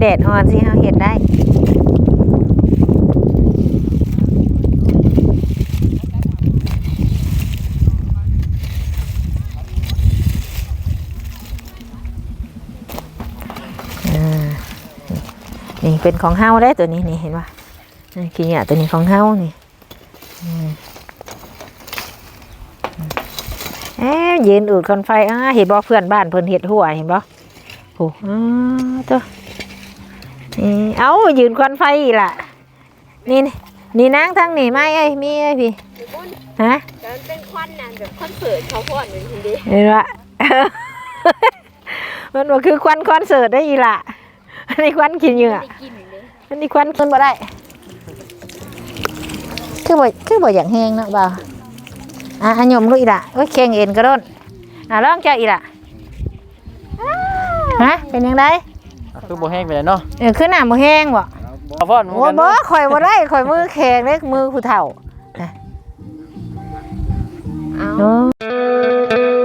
แดดอ่อนสิเฮาเฮ็ดได้อ่านี่เป็นของเฮาได้ตัวนี้นี่เห็นป่ะขี้เหยาตัวนี้ของเฮานี่เอ๊ะยืนอูดคอนไฟอ่าเห็นบ่เพื่อนบ้านเพิ่นเฮ็ดหัวเห็นบ่โอ้อ่าตัว เอายืนควันไฟอีกล่ะ นี่นี่นี่นางทางนี่ไหมเอ้ยมีเอ้ยพี่ฮะแต่มันเป็นควันน่ะแบบคอนเสิร์ตเขาพอดเป็นคนดีเห็นปะมันบ่คือควันคอนเสิร์ตได้อีล่ะอันนี้ควันกินเหยื่อได้กินเลยอันนี้ควันขึ้นบ่ได้คือบ่คือบ่อย่างแห้งเนาะบ่าวอะอันยมลูกอีล่ะโอ้ยแข็งเอ็นกระโดนอะลองเจ้าอีล่ะฮะเป็นยังไง คือบ่แห้งไปแล้วเนาะเออคือน้ำบ่แห้งบ่บ่ฟ้อนหมู่โอ้กันบ่ข่อยบ่ได้ข่อยมือแข็งเล็กมือผู้เฒ่าเอา เ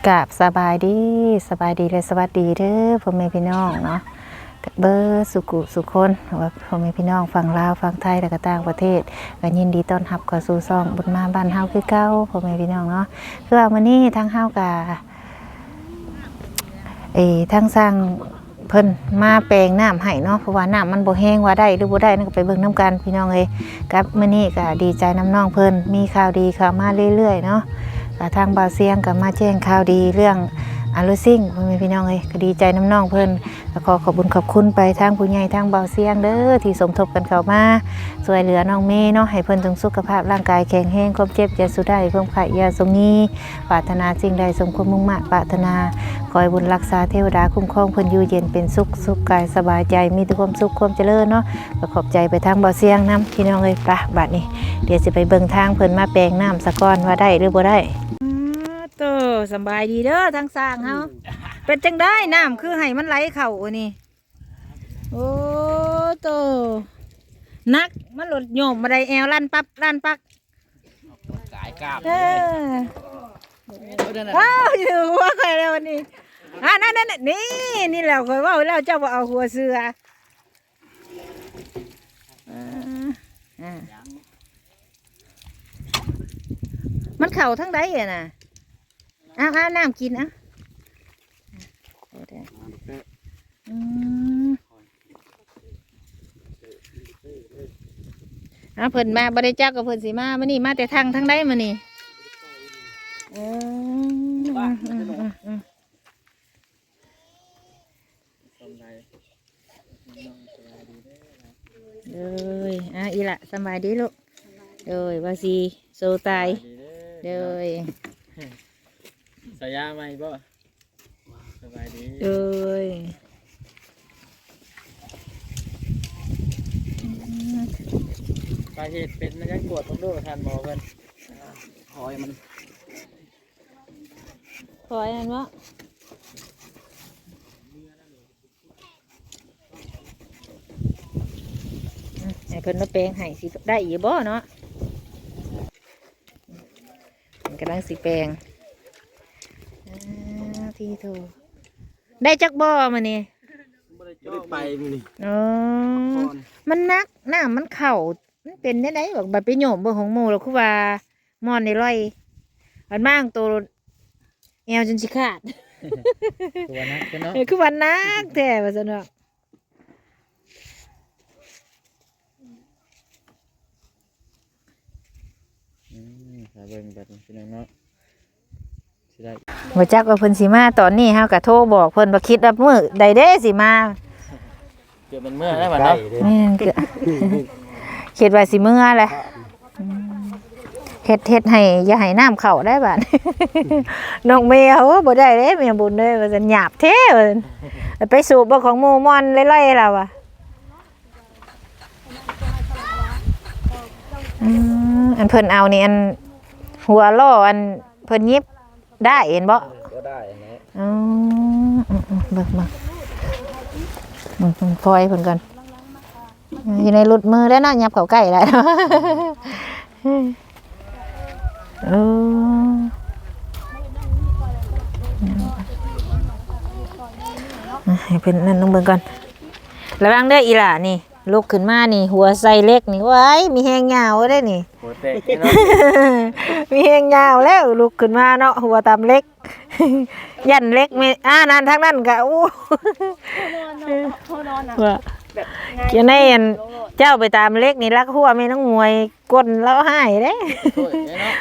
นาะกับสบายดีสบายดีเลยสวัสดีเด้อพ่อแม่พี่น้องเนาะเบอร์สุกุสุคนว่าพ่อแม่พี่น้องฝั่งลาวฝั่งไทยและก็ต่างประเทศก็ยินดีต้อนรับเข้าสู่ซ่องบุญมาบ้านเฮาคือเก่าพ่อแม่พี่น้องเนาะคือว่ามื้อนี้ทางเฮากะเออทางสร้างเพิ่นมาแปลงน้ำให้เนาะเพราะว่าน้ำมันบ่แห้งว่าได้หรือบ่ได้นั่นก็ไปเบิ่งน้ำกันพี่น้องเอ้ยกับมื้อนี้ก็ดีใจน้ำน้องเพิ่นมีข่าวดีข้าวมาเรื่อยๆเนาะ ทางบาเซียงก็มาแจ้งข่าวดีเรื่อง อารุซิ่งพ่อแม่พี่น้องเอ้ยก็ดีใจน้ำน้องเพิ่นก็ขอขอบคุญขอบคุณไปทางผู้ใหญ่ทางเบาเซียงเด้อที่สมทบกันเข้ามาช่วยเหลือน้องเมย์เนาะให้เพิ่นจงสุขภาพร่างกายแข็งแรงความเจ็บอย่าสุดได้ความไข้อย่าทรงมีปรารถนาสิ่งใดสมความมุ่งมั่นปรารถนาขอให้บุญรักษาเทวดาคุ้มครองเพิ่นอยู่เย็นเป็นสุขสุขกายสบายใจมีแต่ความสุขความเจริญเนาะก็ขอบใจไปทางเบาเซียงนํพี่น้องเอ้ยปะบัดนี้ เดี๋ยวสิไปเบิ่งทางเพิ่นมาแปลงน้ำสะก้อนว่าได้หรือบ่ได้ โตสำบายดีเด้อทางสร้างเฮาเป็นจังได้น้ำคือให้มันไหลเข่าอันนี้โอ้โตนักมันหลดโยมมาได้แอวลั่นปับลั่นปักกายกราบเออว้าวอยู่หัว่าใครแล้ววันนี้อ่านั่นนั่นนั่นนี่นี่แหละคอยเว่าแล้วเจ้าบ่เอาหัวเสืออ่าอ่ามันเข่าทั้งใดอะน่ะ อ้าวอ้าวน้ำกินอะโอ้เด้ออืมอ้าวเพิ่นมาบริจาคกับเพิ่นสิมามานี่มาแต่ทางทางใดมานี่เอออืมอืมอืมอืมเลยอะอีละสบายดีลูกเลยว่าสิโซตายเลย สายาไหมบ่สบายดีเลยสาเหตุเป็นมันยังปวดต้องดูทานหมอเพิ่นหอยมันคอยอันวะให้เพิ่นมาแปลงให้สิได้อีกบ่เนาะมันกำลังสิแปลงอ่าที่โทได้จักบ่มานี่บ่ได้ไปมื้อนี้อ๋อมันนักน้ำมันเข่ามันเป็นได้ไดบอกแบบไปโยมเบิ่งของหมู่แล้วคือว่ามอนในร้อยมันมางตัวแอวจนสิขาดตัวนักเนาะเออคือวันนักแท้ว่าซั่นว่าอืมถ้าเบิ่งแบบนี้พี่น้องเนาะสิได้ บ่จักว่าเพิ่นสิมาตอนนี้เฮาก็โทรบอกเพิ่นบ่คิดว่ามื้อใดเด้สิมาเกือบเป็นเมื่อได้บัดเนาะแม่นคือคิดว่าสิมื้อแหละอืมเฮ็ดเฮ็ดให้อย่าให้น้ำเข้าได้บาดน้องเมย์เขาว่าบ่ได้เด้แม่บุญเด้อว่าซั่นหยาบแท้ว่าซั่นไปสูบบ่ของหมู่มอนล่อยๆแล้วอะอืมอันเพิ่นเอานี่อันหัวล้ออันเพิ่นยิบ ได้เห็นบ่เอก็ได้นะอ๋ออืมอืมเบิกมาเบิกมันฟอยเพิ่นกันอยู่ในหลุดมือแล้วเนาะยับเขาใกล้แล้วเออให้เพิ่นนั่นลงเบิ่งก่อนระวังเด้ออีหล่านี่ ลุกขึ้นมานี่ หัวใส่เล็กนี่ว้ายมีแหงยาวได้นี่หัวเตะเนาะมีแหงยาวแล้วลุกขึ้นมาเนาะหัวตามเล็ก ยันเล็กไม่อ่านั่นทางนั้นก็อู้เขานอนอะว่าแบบเจ้าในอันเจ้าไปตามเล็กนี่รักหัวแม่น้องมวยก้นแล้วหายเด้ โอ้ยเนาะ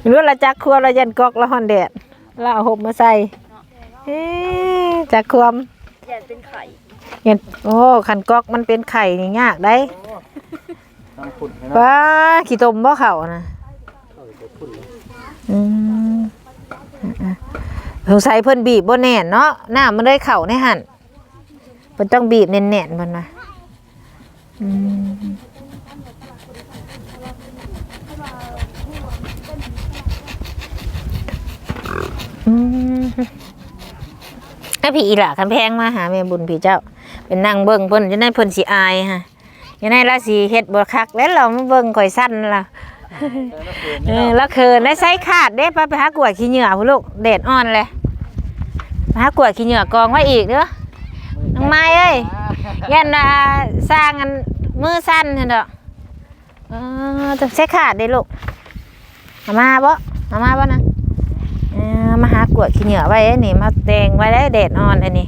ไม่รู้ละจักครัวเรายันกอกแล้วฮอนแดดเราเอาหบมาใส่เอ๊ะจักความ อยากเป็นไข่ เห็นโอ้ขันกอกมันเป็นไข่นี่ยากได้น้ำขุ่นเนาะป้าขี้ตมบ่เข่านะอืมอะๆสงสัยเพิ่นบีบบ่แน่นเนาะน้ามันเลยเข่าในหั่นเพิ่นต้องบีบแน่นๆเพิ่นว่าอืมอืมให้พี่อีหล่ะคำแพงมาหาแม่บุญพี่เจ้า เป็นนั่งเบิ่งเพิ่นจะได้เพิ่นสิอายฮะยังไงราศีเฮ็ดบ่คักแล้วเรามาเบิ่งข่อยสั้นล่ะเออแล้วเคินได้ใส่ขาดเด้ไปไปหากวดขี้เหงื่อพุ่นลูกแดดอ่อนเลยไปหากวดขี้เหงื่อกองไว้อีกเด้อน้องไม้เอ้ยยันว่าสร้างอันมือสั้นเห็นดอกเออต้องใส่ขาดเด้ลูกเอามาบ่เอามาบ่นะเออมาหากวดขี้เหงื่อไว้ไอ้นี่มาแดงไว้ได้แดดอ่อนไอ้นี่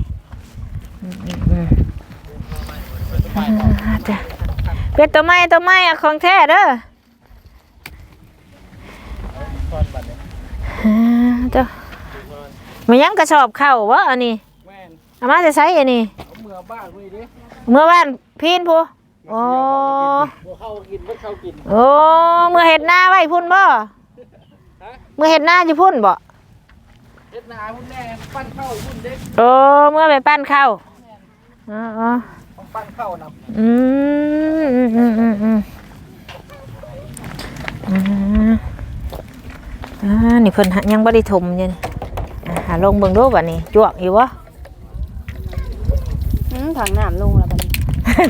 อืมอืมอืมอ่า จ้ะเป็นตัวไม้ตัวไม้อะของแท้เด้อก้อนบัดเนี่ยอ่าเจ้ามันยังกระสอบเข่าวะอันนี้แม่นเอามาจะใช้อันนี้เอาเมื่อบ้านคุยดิเมื่อวานพีนพูโอ้บ่เข้ากินบ่เข้ากินโอ้เมื่อเห็ดหน้าไว้พุ่นบ่เมื่อเห็ดหน้าจะพุ่นบ่เฮ็ดนาพุ่นแน่ปั้นข้าวพุ่นเด็กโอ้เมื่อไปปั้นข้าวอ๋ออ๋อต้อง ปั้นข้านำอืมอืมอืมอืมอืมอืมอ่านี่เพิ่นหายังบ่ได้ถมอยู่นี่อ่าหาลงเบิ่งดูบัดนี้จวกอยู่บ่อืมถังน้ำลงแล้วบัดนี้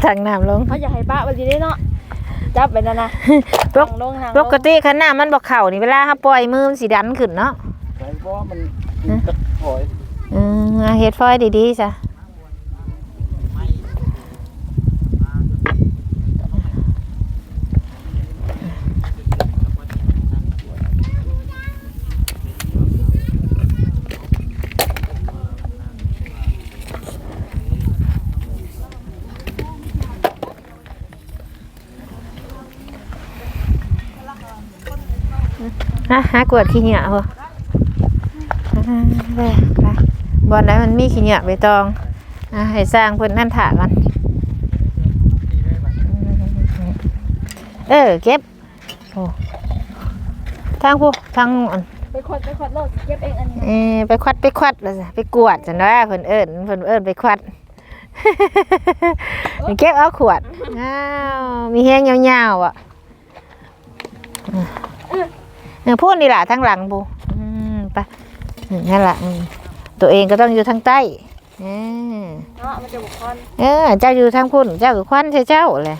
ทางน้ำลงเขาอยากให้ป้าวันนี้ได้เนาะจับไปนั่นนะปกลงถังปลงกติขันหน้ามันบอกเข่านี่เวลาเขาปล่อยมือมันสีดันขึ้นเนาะไปบ่มันกระถอยเออเอาเฮ็ดฟอยดีๆจ้ะ ฮะหากวดขี้เหงื่อเหรออ่าไปไปบอลไหนมันมีขี้เหงื่อใบตองอะให้สร้างเพิ่นนั่นถากันเออเก็บโอ้ทางผู้ทางอันไปขวดไปขวดโลดเก็บเองอันนี้เออไปควัดไปควัดแล้วจ้ะไปกวดจันว่าเพิ่นเอิ้นเพิ่นเอิ้นไปควัดไปเก็บเอาขวดอ้าวมีแห้งยาวๆอะเออพูดนี่ล่ะทางหลังปูอืมไปอืมนั่นล่ะอืมตัวเองก็ต้องอยู่ทางใต้เออเนาะมันจะบุกคอนเออเจ้าอยู่ทางพุ่นเจ้าก็ควันใช่เจ้าเลย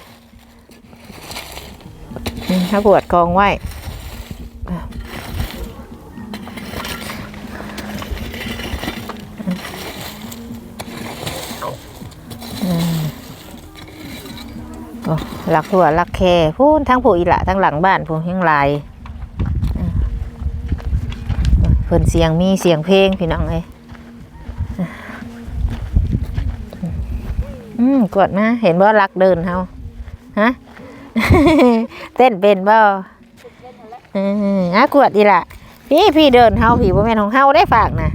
อืมถ้าปวดกองไว้อะอืมโอ้หลักหัวหลักแค่พูนทั้งผู้อีหละทั้งหลังบ้านพูนยังหลายอะ เพิ่นเสียงมีเสียงเพลงพี่น้องเอ้ยอืมกดมาเห็นบ่รักเดินเฮาฮะเต้นเป็นบ่เอออะกวดดีละพี่พี่เดินเฮาพี่บ่แม่นของเฮาได้ฝากนะ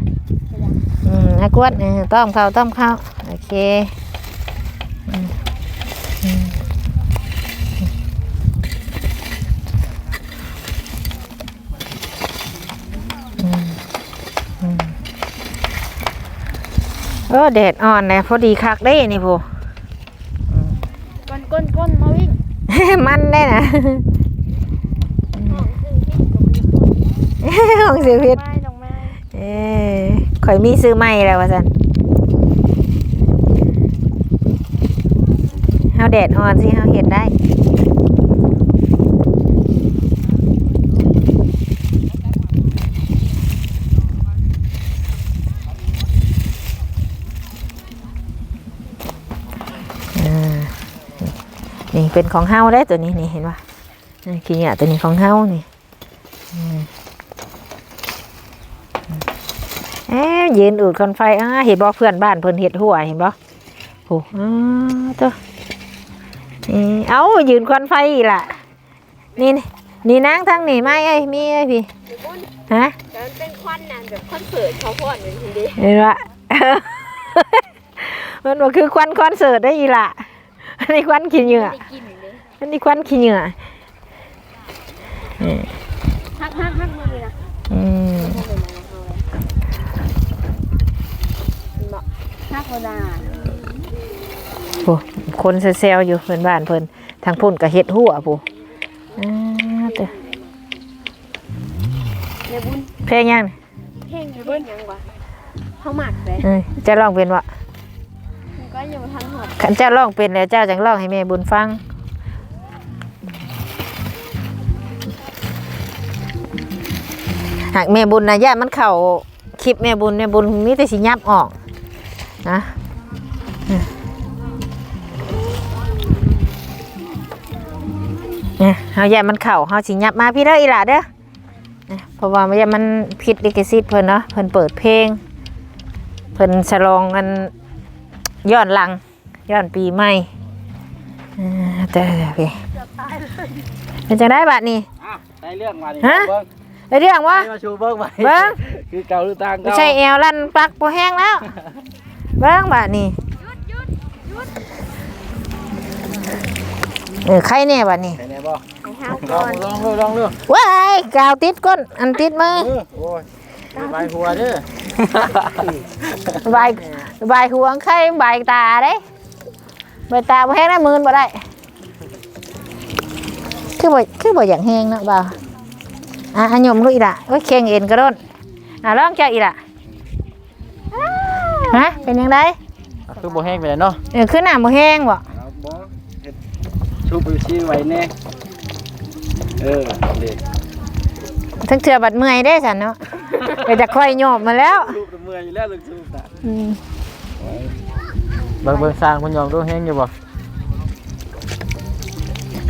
อืมอะกวดเออต้อมเข้าต้อมเข้าโอเค โอ้แดดอ่อนเลยพอดีคักได้นี่พูก้นก้นก้นมาวิ่ง มันได้นะห้องซึ่งที่กับมีคนของเสียพิษไม้ลงมาอ้ยข่อยมีซื้อใหม่แล้วว่าซั่นเฮาแดดอ่อนสิเฮาเฮ็ดได้ นี่เป็นของเฮาได้ตัวนี้นี่เห็นป่ะนี่ขี้เหยาตัวนี้ของเฮานี่อืมเอ๊ะยืนอูดคอนไฟอ่าเห็นบ่เพื่อนบ้านเพิ่นเห็ดหัวเห็นบ่โอ้อ่าตัวนี่เอ้ายืนควันไฟอีกล่ะ นี่นี่นี่นางทางนี่ไม่ไอ้ยมีไอ้ยพี่ฮะแต่มันเป็นควันน่ะแบบคอนเสิร์ตเขาพอดเหมือนทีเดีเห็นปะมันบอกคือควันคอนเสิร์ตได้อีหละ อันนี้ควันขี้เหงื่อได้กินเลยอันนี้ควันขี้เหงื่อฮักฮักฮักมือเลยนะอืมฮักโคดาโอ้คนเซลล์อยู่เพิ่นบ้านเพิ่นทางพุ่นก็เฮ็ดหัวผู้อ่าเด้อเดี๋ยวบุญเพลงยังนี่เพลงเดี๋ยวบุญยังวะเขาหมักเลยเอ้ยจะร้องเป็นวะมันก็ยัง ทันเจ้าร้องเป็นแล้วเจ้าจังร้องให้แม่บุญฟังหากแม่บุญนะย่ามันเข้าคลิปแม่บุญแม่บุญมีแต่สิยับออกนะเนี่ยเฮาย่ามันเข้าเฮาสิยับมาพี่เด้ออีหล่ะเด้อเพราะว่ามันย่ามันผิดลิขสิทธิ์เพิ่นเนาะเพิ่นเปิดเพลง เพิ่นฉลองกันย้อนหลัง ย้อนปีใหม่อ่าแต่พี่เป็นจังได้บัดนี้อะได้เรื่องมาดิฮะเบิ้งได้เรื่องวะมาชูเบิ้งไปเบิ่งคือเก่าหรือต่างไม่เก่าใช่แอวลั่นปักบ่แห้งแล้ว เบิ่งบัดนี้เออใครแน่บัดนี้ไหนๆบ่ให้เฮาลก่อองนลองดูลองดูว้ายกาวติดก้นอันติดมือเออโอ้ยใบหัวเด้อใบายบายหัวใครใบายตาเด้ ใบตาบ่แห้งได้มือบ่ได้ คือบ่คือบ่อยากแห้งเนาะบ่าวอะอันยมลูกอีล่ะโอ้ยเคียงเอ็นกระโดนอะลองเจ้าอีล่ะฮะเป็นยังไงคือบ่แห้งไปแล้วเนาะเออคือน้ำบ่แห้งบ่เอาบ่เฮ็ดชูไปชี้ไว้แน่เออเด็กทั้งเถื่อบัดเมื่อยได้สันเนาะเดี๋ยวจะค่อยโยมมาแล้ว ลูกเมื่อยอยู่แล้วลูกชูตาอืม เบิ่งเบิ่งสร้างเพิ่นยอมดูแห้งอยู่บ่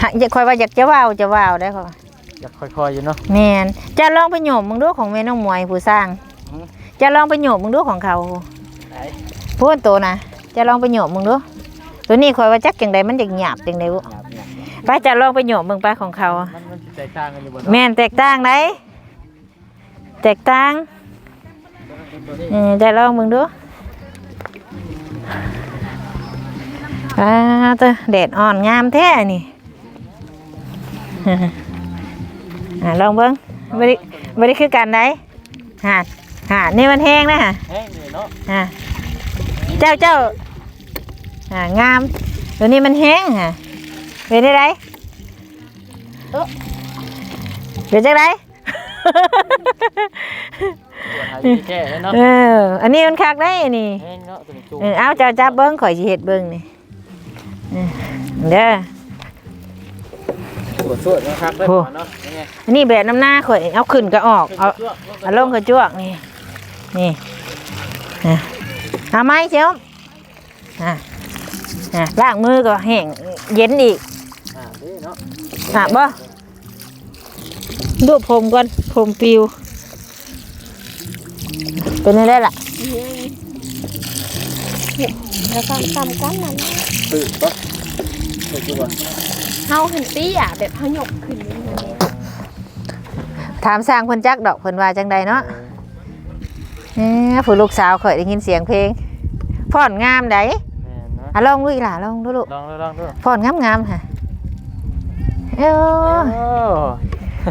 หะอยากค่อยว่าอยากจะว่าวจะว่าวได้ค่ะอยากค่อยๆอยู่เนาะแมนจะลองไปโยมมึงดูของแม่น้องมวยผู้สร้างอืมจะลองไปโยมมึงดูของเขาไหนพูดโตนะจะลองไปโยมมึงดูตัวนี้คอยว่าจักจังใดมันจะหยาบจังใดบุหยาบเนี่ยไปจะลองไปโยมมึงไปของเขา มันมันสิแตกต่างกันอยู่บ่แม่นแตกต่างไหนแตกต่างตัวนี้เออจะลองมึงดู อ่าตัวแดดอ่อนงามแท้นี่อ่าลองเบิ้งไม่ได้ไม่ได้คือกันไหนหาดหาดนี่มันแห้งนะฮะแห้งนี่เนาะอ่าเจ้าเจ้าอ่างามตัวนี้มันแห้งฮะเป็นได้ไรเอ้อเป็นจังไรตัวหายดีแค่เนาะเอออันนี้มันคักได้นี่แห้งเนาะตัวนี้จูเออเอาเจ้าจับเบิ้งข่อยสิเฮ็ดเบิ้งนี่ เออเด้อปวดสวดนะครับได้โอ้เนาะนี่ไงอันนี้แบบน้ำหน้าข่อยเอาขึ้นก็ออก เอาจ้วงเอาลงก็จวกนี่ นี่อะเอาไม้เชียวอะอะล้างมือก็แห้งเย็นอีกอ่านี่เนาะอะบ่ดูผมก่อนผมปิว เป็นยังไงล่ะแล้วก็ซ้ำก้อนนั้น ตื่นปะตื่นดูก่อนเฮาเห็นตี้อะแบบเฮาหยกขึ้นนี่เลยถามสร้างเพิ่นจักดอกเพิ่นว่าจังใดเนาะเอ้ผู้ลูกสาวข่อยได้ยินเสียงเพลงพ่อนงามไดแม่นเนาะอะลองดูอีหล่ะลองดูลูกลองดูลองดูพ่อนงามงามๆค่ะเอ้โอ้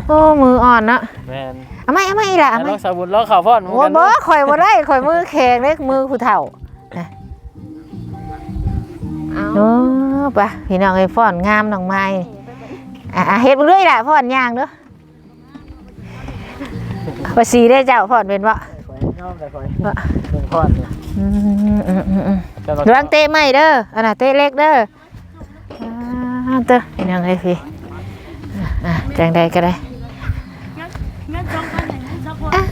โอ้มืออ่อนเนาะแม่นเอาไหมเอาไหมอีหล่ะอะเอาไหมลองสาบุญลองข่าวพ่อนหมู่โอ้กันบ่เนาะข่อยบ่ได้ข่อยมือแข็งเล็กมือผู้เฒ่า เอาโอ้ปะพี่น้องไอ้ฟ้อนงามน้องไม้อะอะเฮ็ดมึงด้วยล่ะฟ้อนย่างเด้อว่าสีได้เจ้าฟ้อนเป็นบ่ข่อยยอมแต่คอยบ่เบิ่งก้อนนี่อืมอืมอืมอืมแต่ว่าระวังเตะไม่เด้ออันน่ะเตะเล็กเด้ออ่าเด้อพี่น้องเอ้ยพี่อะอะจังใดก็ได้งั้นสองคนไหนสองคนอะ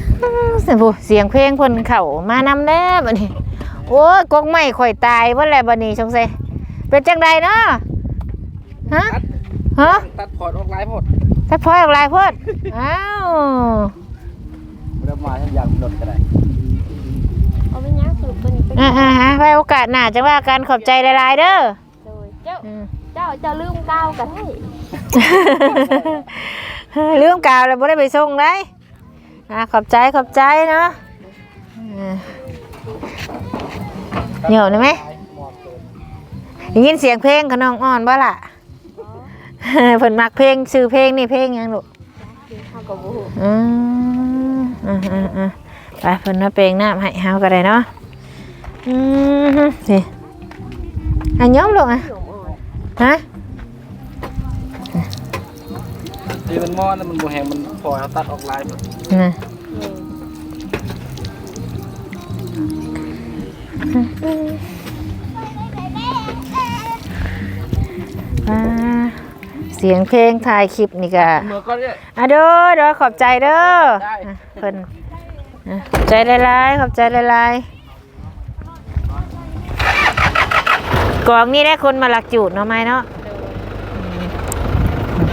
เสียงผู้เสียงเพลงเพิ่นเข้ามานำแน่บัดนี้ โอ้ยกกไม่ข่อยตายเบ่แล้วบัดนี้สงสัย เป็นจังใดเนาะฮะฮะตัดพอร์ตออกไลน์พอดถ้าพลอยออกลายโพดอ้าวเริ่มมาฉันอยากหลดก็ได้เอาไปย่างสรุปตัวนี้ไปอ่าอ่าฮะไว้โอกาสหน้าจะว่ากันขอบใจหลายๆเด้อโดยเจ้าอืมเจ้าจะลืมก้าวกันให้ลืมกาวแล้วบ่ได้ไปส่งได้อ่าขอบใจขอบใจเนาะอ่าเหนียวได้ไหมหมอบเกิน ได้ยินเสียงเพลงขน้องอ่อนบ่ล่ะเพิ่นมักเพลงชื่อเพลงนี่เพลงหยังลูกเฮาก็บ่ฮู้อืมอืมอืมอืมไปเพิ่นมาเพลงน้ำให้เฮาก็ได้เนาะอืมนี่อันยอมลูกอะหลงอ่อนฮะที่มันมอดแล้วมันบูแหงมันพอเขาตัดออกไลน์หมดน่ะเอ ออ่าเสียงเพลงถ่ายคลิปนี่ก็เมื่อก็เนี่ยอะเด้อเด้อขอบใจเด้อได้อะเพิ่นอะขอบใจหลายๆขอบใจหลายๆกองนี้ได้คนมาหลักจูดเนาะไหมเนาะ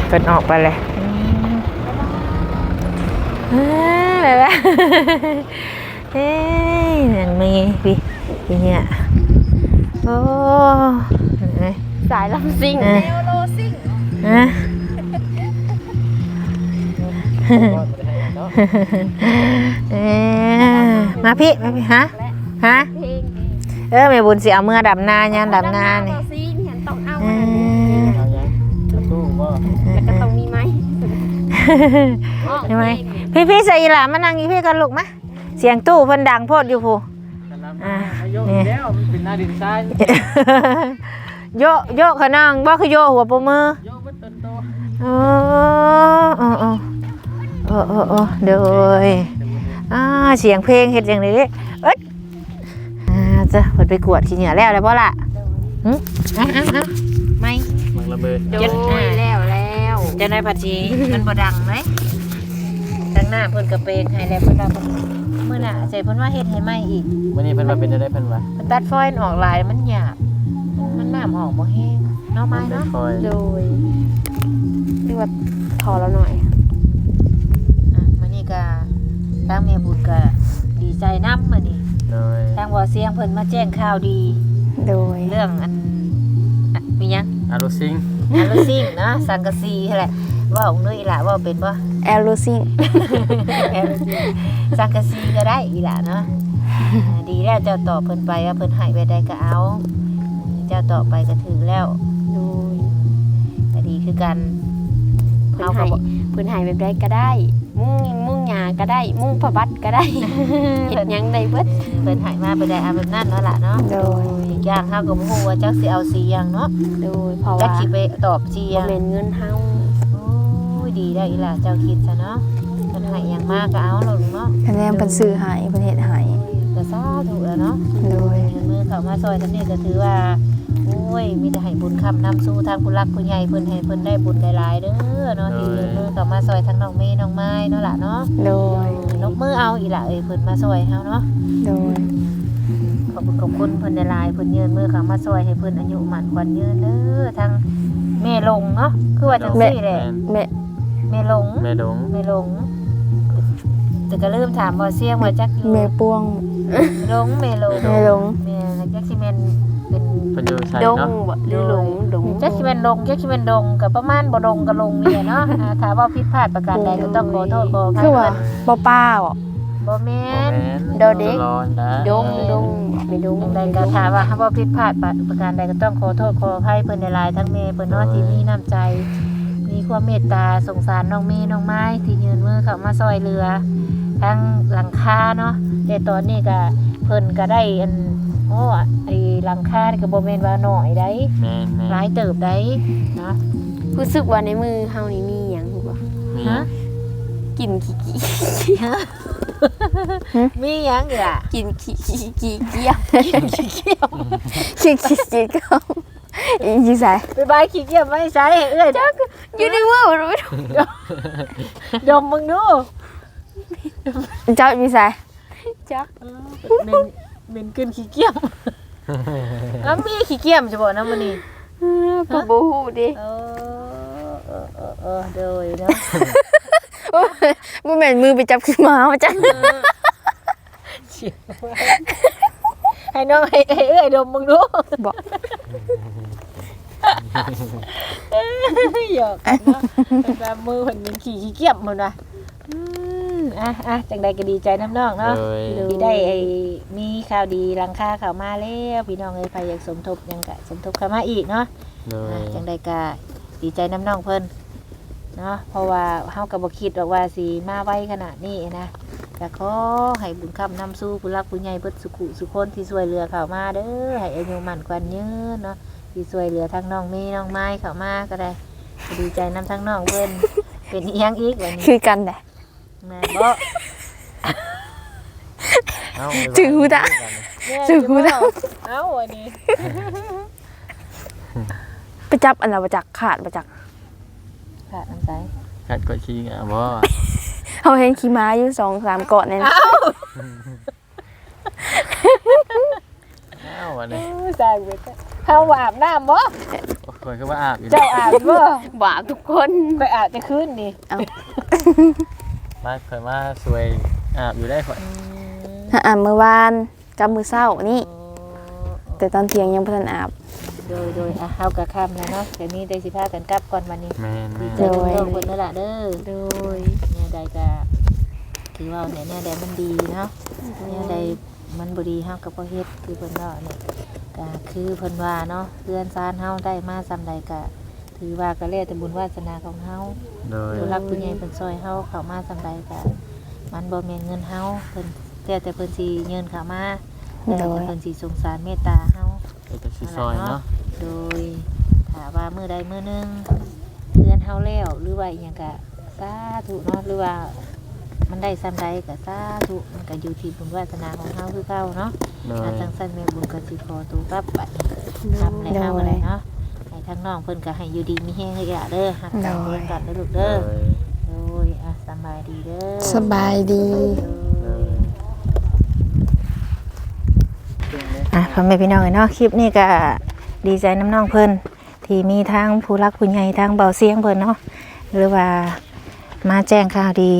เพิ่นออกไปเลยอืมอ่าอะไรวะเฮ้ยนั่นมีพี่พี่เนี่ยโอ้เห็นไหม สายลำซิ่งเออแนวโลซิ่งฮะก็ไม่ได้ให้เนาะเอ้ยมาพี่ มาพี่ ฮะฮะ เพลงเออแม่บุญสิเอาเมื่อดำนายันดำนานี่โลซิ่งเห็นต้องเอาเอมาอเอายังจะสู้ก็แล้วก็ต้องมีไหมใช่ไหมพี่พี่ใส่อีหลามานั่งอีพี่กันลูกมะเสียงตู้เพิ่นดังโพดอยู่ผู้กันน้ำอ่าอายุอีกแล้วมันเป็นหน้าดินทราย โยกโยกขะนังบ่คือโยกหัวปมือโยกมันต้นโตเออเออเออเออเออเออเดี๋ยวอ่าเสียงเพลงเฮ็ดอย่างนี้เอ้ยอ่าจะเพิ่นไปกวดขี้เหงื่อแล้วแล้วบ่ล่ะหึอะอะอะไม่มันระเบิดโดยแล้วแล้วจะได้ผัดชีมันบ่ดังไหมทางหน้าเพิ่นกระเปงให้แล้วเพิ่นว่าเพิ่นมื้อหน้าใจเพิ่นว่าเฮ็ดให้ใหม่อีกวันนี้เพิ่นมาเป็นอะไรเพิ่นวะมันตัดฟอยล์ออกลายมันหยาบมั นน้ำออกบ่แห้งเนาะไม้เนาะคอยโดยเรียกว่าถอแล้วหน่อยอะมื้อนี้ก็ทางแม่บุญก็ดีใจนำมื้อนี้โดยทางบ่อเสียงเพิ่นมาแจ้งข่าวดี โดยเรื่องอันอะมีหยังอารุซิงอันลูซิ่งเนาะสังกะสีนั่นแหละว่าของนุ้ยล่ะว่าเป็นบ่ แอลลูซิ่งแอลสังกะสีก็ได้อีหล่ะเนาะอ่าดีแล้วเจ้าตอบเพิ่นไปว่าเพิ่นให้ไปได้ก็เอา เจ้าตอบไปก็ถือแล้วโดยก็ดีคือกันเพิ่นเอาให้ก็บอกเพิ่นให้แบบใดก็ได้ มุ่งมุ่งหยาก็ได้ มุ่งพระบัตรก็ได้ เฮ็ดหยังได้เบิด เพิ่นให้มาไปได้เอาแบบนั้นเนาะล่ะเนาะโดย อีกอย่างเฮาก็บ่ฮู้ว่าจักสิเอาสีหยังเนาะโดยเพราะจักว่าสิไปตอบสีหบ่ยัง แม่นเงินเฮาโอ้ยดีแล้วอีหล่ะเจ้าคิดซะเนาะเพิ่นให้หยังมาก็เอาโลดเนาะคะแนนเป็นสื่อหายเป็นเหตุหายก็สาธุแล้วเนาะโดยมือเขามาซอยทำนี่ก็ถือว่าโอ้ ยมีแต่ให้บุญคำนำสู่ทางผู้รักผู้ใหญ่เพิ่นให้เพิ่นได้บุญหลายๆเด้อเนาะที่มือเขามาซอยทั้งน้องเมย์น้องไม้เนาะล่ะเนาะโดยนกมือเอาอีหล่ะเอ้ยเพิ่นมาซอยเฮาเนาะโดยขอบคุณขอบคุณเพิ่นหลายๆเพิ่นยืนมือเขามาซอยให้เพิ่นอายุหมันขวัญยืนเด้อทางแม่ลงเนาะคือว่าจังซี่แหละแม่แม่ลงแม่ดงแม่ลงแต่ก็ลืมถามบ่เสียงว่าจักอยู่แม่ป้วงลงแม่ลงแม่ลงแม่จักสิแม่น เป็นเพิ่นอยู่ใส่ดงเนาะบ่หรือหลงดงจักสิเป็นดงจักสิเป็นดงกับประมาณบ่ดงกับลงนี่แหละเนาะอ่าถ้าว่าผิดพลาดประการใดก็ต้องขอโทษขออภัยคือว่าป้าป้าบ่บ่แม่บ่นแม่น โดเด็กร้อนนะดงดงไม่ดงจังใดก็ถ้าว่าถ้าว่าผิดพลาดประการใดก็ต้องขอโทษขออภัยเพิ่นหลายๆทั้งแม่เพิ่นเนาะที่มีน้ำใจ มีความเมตตาสงสารน้องเมย์น้องไม้ที่ยืนมือเข้ามาซอยเรือ ทั้งหลังคาเนาะแต่ตอนนี้ก็เพิ่นก็ได้อัน โอ้ไอ้หลังคานี่ก็บ่แม่นว่าน้อยได้แม่นแม่นหลายเติบได้เนาะรู้สึกว่าในมือเฮานี่มีหยังรู้บ่มีฮะกลิ่นขี้ขี้มีหยังอยู่ล่ะกินขี้ขี้ขี้เกียจขี้เกียจคิกคิกคิกก็อีกใส่ไปบายขี้เกียจไม่ใช้ให้เอ้ยอยู่ในมือรู้ดมมึงดูเจ้ามีใส่จักเป็น เป็นขึ้นขี้เกียจอ้ามีขี้เกียจจะบอกนะมื้อนี้ก็บ่ฮู้ดิเออเออเออเออโดยเนาะบ่แม่นมือไปจับขึ้นมาว่าจังเฉียวให้น้องให้ให้เอ้ยดมมึงดูบอกหยอกกันเนาะแต่มือเพิ่นเป็นขี้ขี้เกียจหมดว่ะ อืมอะอะจังใดก็ดีใจน้ำน้องเนาะเลยที่ได้ไอ้มีข่าวดีรังค่าข่าวมาแล้วพี่น้องเอ้ยใครอยากสมทบหยังก็สมทบเข้ามาอีกเนาะเลอะยจังใดก็ดีใจน้ำน้องเพิ่นเนาะเพราะว่าเฮาก็บ่คิดหรอกว่าสิมาไวขนาดนี้นะก็ขอให้บุญคำนำสู่ผู้รักผู้ใหญ่เบิดสุขุสุคนที่ช่วยเหลือเข้ามาเด้อให้อายุมั่นขวัญยืนเนาะที่ช่วยเหลือทั้งน้องเมย์น้องไม้เข้ามาก็ได้ก็ดีใจนํทั้งน้องเพิ่น เป็นอีหยังอีกวันนี้คือกันแหละ แม่นบ่เอ้าถือหูตาแม่นสู้ๆเด้อเอ้าวันนี้ไปจับอันน่ะบ่จักขาดบ่จักค่ะน้ำใสขัดกดชี้อะบ่เฮาเห็นขี่ม้าอยู่2 3เกาะนั่นเอ้าอันนี้สร้างเวทเฮาอาบน้ำบ่คนก็ว่าอาบอยู่เจ้าอาบบ่บาปทุกคนไปอาบจะคืนนี่ มาเคยมาสวยอาบอยู่ได้ข่อยอ่ามื้อวานกับมื้อเช้านี่ แต่ตอนเที่ยงยังบ่ทันอาบ โดยโดยอะเฮากะค่ำแล้วเนาะเดี๋ยวนี้ได้สิพากันกลับก่อนวันนี้แม่นแม่นเจอน้องคนนั่นล่ะเด้อโดยเนี่ยใดก็คือว่าเนี่ยเนี่ยใดมันดีเนาะเนี่ยใดมันบ่ดีเฮาก็บ่เฮ็ดคือเพิ่นว่าเนี่ยก็คือเพิ่นว่าเนาะเพื่อนซานเฮาได้มาซำใดก็ ถือว่าก็แล้วแต่บุญวาสนาของเฮาโดยผู้รักผู้ใหญ่เพิ่นซอยเฮาเข้ามาซำใดก็มันบ่แม่นเงินเฮาเพิ่นแต่แต่เพิ่นสิเงินเข้ามาแต่แต่เพิ่นสิสงสารเมตตาเฮาเอกสิซอยเนาะโดยถามว่ามื้อใดมื้อหนึงเพื่อนเฮาแล้วหรือว่าอีหยังก็สาธุเนาะหรือว่ามันได้ซ้ำใดก็สาธุมันก็อยู่ที่บุญวาสนาของเฮาคือเก่าเนาะโดอาจังซั่นแม่บุญก็สิขอตัวกลับไปทำในเฮาอะไรเนาะให้ ทั้งน้องเพิ่นก็ให้อยู่ดีมีแฮงเด้อเด้อฮักกันเลี้ยงกันเด้อลูกโดเด้อยโดยอะสำบายดีเด้อสบายดีโดยอะพ่อแม่พี่น้องเนาะคลิปนี้ก็ดีใจน้ำน้องเพิ่นที่มีทางผู้รักผู้ใหญ่ทางเบาเสียงเพิ่นเนาะหรือว่ามาแจ้งข่าวดี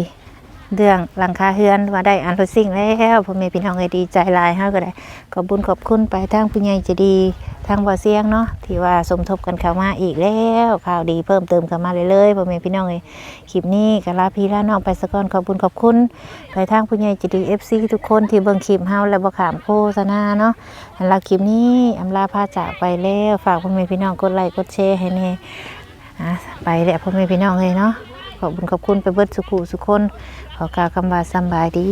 เรื่องหลังคาเฮือนว่าได้อันรถสิ่งแล้วพ่อแม่พี่น้องก็ดีใจลายเฮาก็ได้ขอบุญขอบคุณไปทางผู้ใหญ่จะดีทางเบาเสียงเนาะที่ว่าสมทบกันเข้ามาอีกแล้วข่าวดีเพิ่มเติมเข้ามาเรื่อยๆพ่อแม่พี่น้องเอ้ยคลิปนี้ก็ลาพี่ลาน้องไปสะก่อนขอบุญขอบคุณไปทางผู้ใหญ่จะดี FC ทุกคนที่เบิ่งคลิปเฮาและบ่ขามโฆษณาเนาะสำหรับคลิปนี้อำลาพาจากไปแล้วฝากพ่อแม่พี่น้องกดไลค์กดแชร์ให้แน่อะไปแล้วพ่อแม่พี่น้องเลยเนาะขอบคุณขอบคุณไปเบิดสุขุสุคน ขอกล่าวคำว่าสบายดี